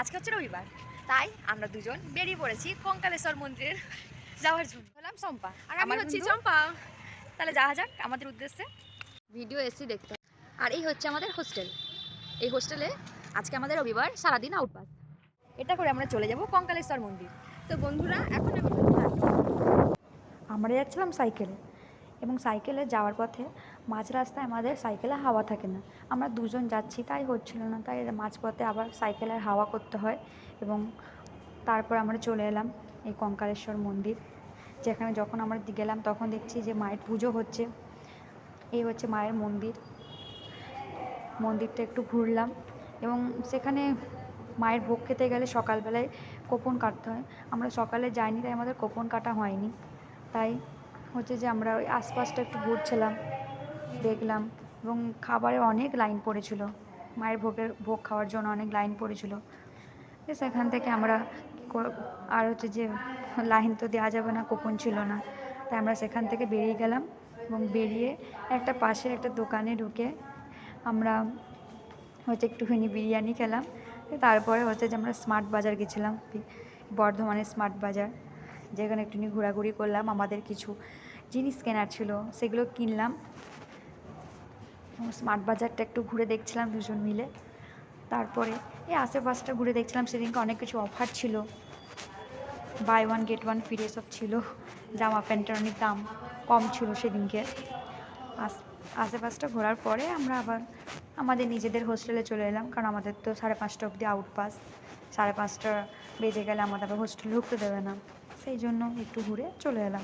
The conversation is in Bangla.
আজকে হচ্ছে রবিবার তাই আমরা দুজন বেরিয়ে পড়েছি কঙ্কালেশ্বর মন্দিরের যাওয়ার জন্য। হলাম সম্পা আর আমি আমার হচ্ছি। চম্পা। তাহলে যাওয়া যাক আমাদের উদ্দেশ্যে। ভিডিও এসি দেখতে। আর এই হচ্ছে আমাদের হোস্টেল। এই হোস্টেলে আজকে আমাদের রবিবার সারাদিন আউটপাস এটা করে আমরা চলে যাব কঙ্কালেশ্বর মন্দির। তো বন্ধুরা এখন আমি আমরা যাচ্ছিলাম সাইকেলে। এবং সাইকেলে যাওয়ার পথে মাঝ রাস্তায় আমাদের সাইকেলে হাওয়া থাকে না। আমরা দুজন যাচ্ছি, তাই হচ্ছিল না। তাই মাঝপথে আবার সাইকেলের হাওয়া করতে হয় এবং তারপর আমরা চলে এলাম এই কঙ্কালেশ্বর মন্দির। যেখানে যখন আমরা গেলাম, তখন দেখছি যে মায়ের পুজো হচ্ছে। এই হচ্ছে মায়ের মন্দির। মন্দিরটা একটু ঘুরলাম এবং সেখানে মায়ের ভোগ খেতে গেলে সকালবেলায় কোপন কাটতে হয়। আমরা সকালে যাইনি, তাই আমাদের কোপন কাটা হয়নি। তাই হচ্ছে যে আমরা ওই আশপাশটা একটু ঘুরছিলাম। দেখলাম এবং খাবারে অনেক লাইন পড়েছিল। মায়ের ভোগের, ভোগ খাওয়ার জন্য অনেক লাইন পড়েছিল। সেখান থেকে আমরা আর হচ্ছে যে লাইন তো দেওয়া যাবে না কোপন ছিল না। তাই আমরা সেখান থেকে বেরিয়ে গেলাম এবং বেরিয়ে একটা পাশের একটা দোকানে ঢুকে আমরা হচ্ছে একটুখানি বিরিয়ানি খেলাম। তারপরে হচ্ছে যে আমরা স্মার্ট বাজার গেছিলাম বর্ধমানের স্মার্ট বাজার। যেখানে একটুখানি ঘোরাঘুরি করলাম। আমাদের কিছু জিনিস কেনার ছিল, সেগুলো কিনলাম। স্মার্ট বাজারটা একটু ঘুরে দেখছিলাম দুজন মিলে। তারপরে এই আশেপাশটা ঘুরে দেখছিলাম, সেদিনকে অনেক কিছু অফার ছিল। Buy one get one free সব ছিল। জামা প্যান্টের অনেক দাম কম ছিল সেদিনকে। আশ- আশেপাশটা ঘোরার পরে আমরা আবার আমাদের নিজেদের হোস্টেলে চলে এলাম, কারণ আমাদের তো সাড়ে পাঁচটা অবধি আউট পাস সাড়ে পাঁচটা বেজে গেলে আমাদের আবার হোস্টেলে ঢুকতে দেবে না। সেই জন্য একটু ঘুরে চলে এলাম।